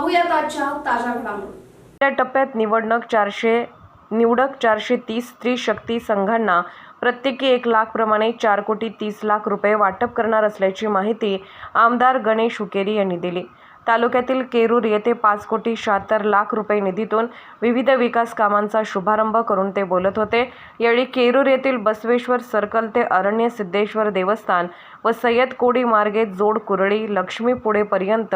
पाहूयात आजच्या ताज्या घडामोडी. या टप्प्यात निवडणूक चारशे निवडक चारशे तीस स्त्री शक्ती संघांना प्रत्येकी एक लाख प्रमाणे चार कोटी तीस लाख रुपये वाटप करणार असल्याची माहिती आमदार गणेश हुकेरी यांनी दिली. तालुक्यातील केरूर येथे पाच कोटी शहात्तर लाख रुपये निधीतून विविध विकास कामांचा शुभारंभ करून ते बोलत होते. यावेळी केरूर येथील बसवेश्वर सर्कल ते अरण्य सिद्धेश्वर देवस्थान व सय्यद कोडी मार्गे जोड कुरळी लक्ष्मीपुळेपर्यंत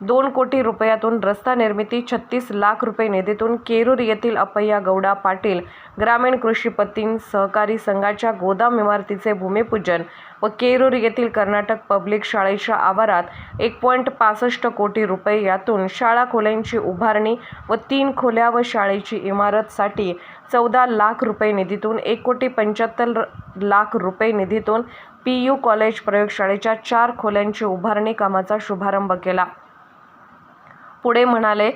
दोन कोटी रुपयातून रस्ता निर्मिती छत्तीस लाख रुपये निधीतून केरूर येथील अप्पय्या गौडा पाटील ग्रामीण कृषी पत्तीन सहकारी संघाच्या गोदाम इमारतीचे भूमिपूजन व केरूर येथील कर्नाटक पब्लिक शाळेच्या आवारात एक पॉईंट पासष्ट कोटी रुपये यातून शाळा खोल्यांची उभारणी व तीन खोल्या व शाळेची इमारतसाठी चौदा लाख रुपये निधीतून एक कोटी पंच्याहत्तर लाख रुपये निधीतून पी यू कॉलेज प्रयोगशाळेच्या चार खोल्यांची उभारणी कामाचा शुभारंभ केला. पुढे म्हणाले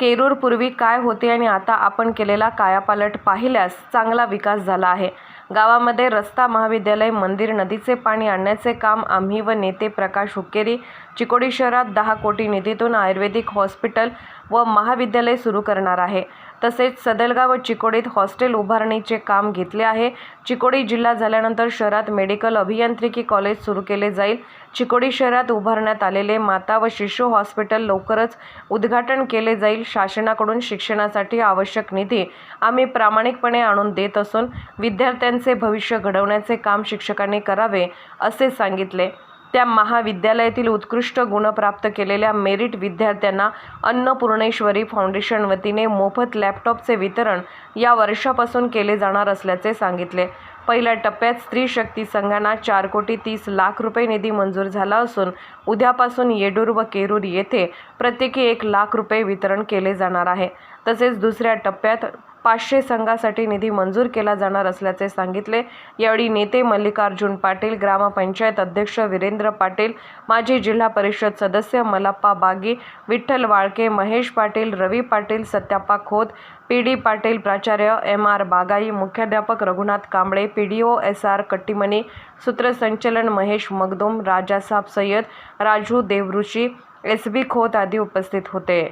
केरूर पूर्वी काय होते आणि आता आपण केलेला कायापालट पाहिल्यास चांगला विकास झाला आहे. गावामध्ये रस्ता महाविद्यालय मंदिर नदीचे पाणी आणण्याचे काम आम्ही व नेते प्रकाश हुक्केरी चिकोडी शहरात दहा कोटी निधीतून आयुर्वेदिक हॉस्पिटल व महाविद्यालय सुरू करणार आहे. तसेच सदलगाव व चिकोडीत हॉस्टेल उभारणीचे काम घेतले आहे. चिकोडी जिल्हा झाल्यानंतर शहरात मेडिकल अभियांत्रिकी कॉलेज सुरू केले जाईल. चिकोडी शहरात उभारण्यात आलेले माता व शिशु हॉस्पिटल लवकरच उद्घाटन केले जाईल. शासनाकडून शिक्षणासाठी आवश्यक निधी आम्ही प्रामाणिकपणे आणून देत असून विद्यार्थ्यांचे भविष्य घडवण्याचे काम शिक्षकांनी करावे असे सांगितले. त्या महाविद्यालयातील उत्कृष्ट गुण प्राप्त केलेल्या मेरिट विद्यार्थ्यांना अन्नपूर्णेश्वरी फाउंडेशन वतीने मोफत लॅपटॉपचे वितरण या वर्षापासून केले जाणार असल्याचे सांगितले. पहिल्या टप्प्यात स्त्री शक्ती संघांना चार कोटी तीस लाख रुपये निधी मंजूर झाला असून उद्यापासून येडूर व केरूर येथे प्रत्येकी एक लाख रुपये वितरण केले जाणार आहे. तसेच दुसऱ्या टप्प्यात पाचशे संघासाठी निधी मंजूर केला जाणार असल्याचे सांगितले. यावेळी नेते मल्लिकार्जुन पाटील ग्रामपंचायत अध्यक्ष वीरेंद्र पाटील माजी जिल्हा परिषद सदस्य मलाप्पा बागी विठ्ठल वाळके महेश पाटील रवी पाटील सत्याप्पा खोत पी डी पाटील प्राचार्य एम आर बागाई मुख्याध्यापक Raghunath Kamble P D O S R Kattimani सूत्रसंचलन Mahesh Magdum Rajasab Sayyad Raju देवऋषी S B Khot आदी उपस्थित होते.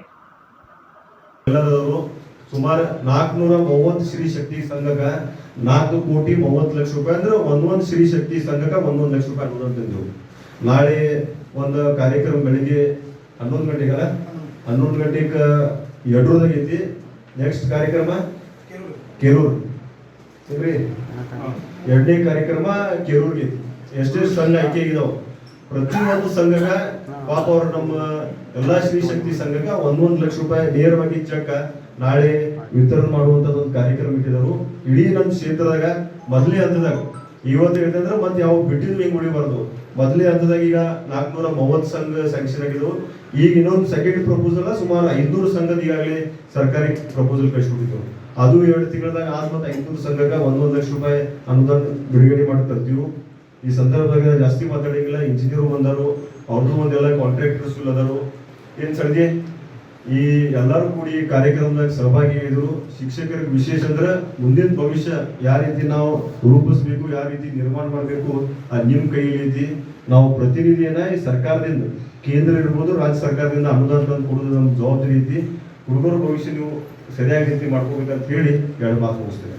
ಸುಮಾರು ನಾಲ್ಕುನೂರ ಮೂವತ್ತು ಶ್ರೀ ಶಕ್ತಿ ಸಂಘಕ್ಕೆ ನಾಲ್ಕು ಕೋಟಿ ಮೂವತ್ತು ಲಕ್ಷ ರೂಪಾಯಿ ಅಂದ್ರೆ ಒಂದೊಂದು ಶ್ರೀ ಶಕ್ತಿ ಸಂಘಕ್ಕೆ ಒಂದೊಂದು ಲಕ್ಷ ರೂಪಾಯಿ ಅನುದಾನ ತಂದೆವು ನಾಳೆ ಒಂದು ಕಾರ್ಯಕ್ರಮ ಬೆಳಿಗ್ಗೆ ಹನ್ನೊಂದು ಗಂಟೆಗಲ್ಲ? ಹನ್ನೊಂದು ಗಂಟೆಗೆ ಎಡ್ರೋದಾಗ ಐತಿ. ನೆಕ್ಸ್ಟ್ ಕಾರ್ಯಕ್ರಮ? ಕೆರೂರು ಎರಡನೇ ಕಾರ್ಯಕ್ರಮ ಕೆರೂರ್ಗೆ ಐತಿ. ಎಷ್ಟೆಷ್ಟು ಸಣ್ಣ ಆಯ್ಕೆ ಇದಾವ. ಪ್ರತಿಯೊಂದು ಸಂಘಗ ಪಾಪ ಅವ್ರು ನಮ್ಮ ಎಲ್ಲಾ ಶ್ರೀ ಶಕ್ತಿ ಸಂಘಕ್ಕ ಒಂದೊಂದು ಲಕ್ಷ ರೂಪಾಯಿ ನೇರವಾಗಿ ಚೆಕ್ ನಾಳೆ ವಿತರಣೆ ಮಾಡುವಂತದ್ದು ಒಂದು ಕಾರ್ಯಕ್ರಮ ಇಟ್ಟಿದ್ರು. ಇಡೀ ನಮ್ಮ ಕ್ಷೇತ್ರದಾಗ ಮೊದಲೇ ಹಂತದಾಗ, ಇವತ್ತು ಹೇಳ್ತಂದ್ರೆ ಮತ್ತೆ ಯಾವ ಬಿಟ್ಟಿನ ಮೇಲೆ ಉಳಿಬಾರ್ದು ಮೊದಲೇ ಹಂತದಾಗ ಈಗ ನಾಲ್ಕುನೂರ ಮೂವತ್ತು ಸಂಘ ಸ್ಯಾಂಕ್ಷನ್ ಆಗಿದ್ವು. ಈಗ ಇನ್ನೊಂದು ಸೆಕೆಂಡ್ ಪ್ರಪೋಸಲ್ ಸುಮಾರು ಐನೂರು ಸಂಘದ ಈಗಾಗಲೇ ಸರ್ಕಾರಿ ಪ್ರಪೋಸಲ್ ಕಳಿಸ್ಬಿಟ್ಟಿದ್ವು ಅದು ಎರಡು ತಿಂಗಳದಾಗ ಆದ ಮತ್ತೆ ಐದ್ನೂರು ಸಂಘಕ್ಕೆ ಒಂದೊಂದು ಲಕ್ಷ ರೂಪಾಯಿ ಅನುದಾನ ಬಿಡುಗಡೆ ಮಾಡಿ ತರ್ತೀವಿ. ಈ ಸಂದರ್ಭದಾಗ ಜಾಸ್ತಿ ಮಾತಾಡಿಂಗಿಲ್ಲ ಇಂಜಿನಿಯರ್ ಬಂದರು ಅವ್ರದ್ದು ಒಂದೆಲ್ಲ ಕಾಂಟ್ರಾಕ್ಟರ್ಸ್ ಅದಾರು ಏನು ಸಡ್ಗೆ ಈ ಎಲ್ಲರೂ ಕೂಡಿ ಕಾರ್ಯಕ್ರಮದಾಗ ಸಹಭಾಗಿ ಇದ್ರು ಶಿಕ್ಷಕರಿಗೆ ವಿಶೇಷ ಅಂದ್ರೆ ಮುಂದಿನ ಭವಿಷ್ಯ ಯಾವ ರೀತಿ ನಾವು ರೂಪಿಸ್ಬೇಕು, ಯಾವ ರೀತಿ ನಿರ್ಮಾಣ ಮಾಡಬೇಕು ಅದು ನಿಮ್ಮ ಕೈಲಿ ಐತಿ. ನಾವು ಪ್ರತಿನಿಧಿಯನ್ನ ಈ ಸರ್ಕಾರದಿಂದ, ಕೇಂದ್ರ ಇರ್ಬೋದು, ರಾಜ್ಯ ಸರ್ಕಾರದಿಂದ ಅನುದಾನ ತಂದು ಕೊಡೋದು ನಮ್ಮ ಜವಾಬ್ದಾರಿ ಐತಿ. ಹುಡುಗರ ಭವಿಷ್ಯ ನೀವು ಸರಿಯಾಗಿ ರೀತಿ ಮಾಡ್ಕೋಬೇಕಂತ ಹೇಳಿ ಎರಡು ಮಾತು ಮುಗಿಸ್ತೇನೆ.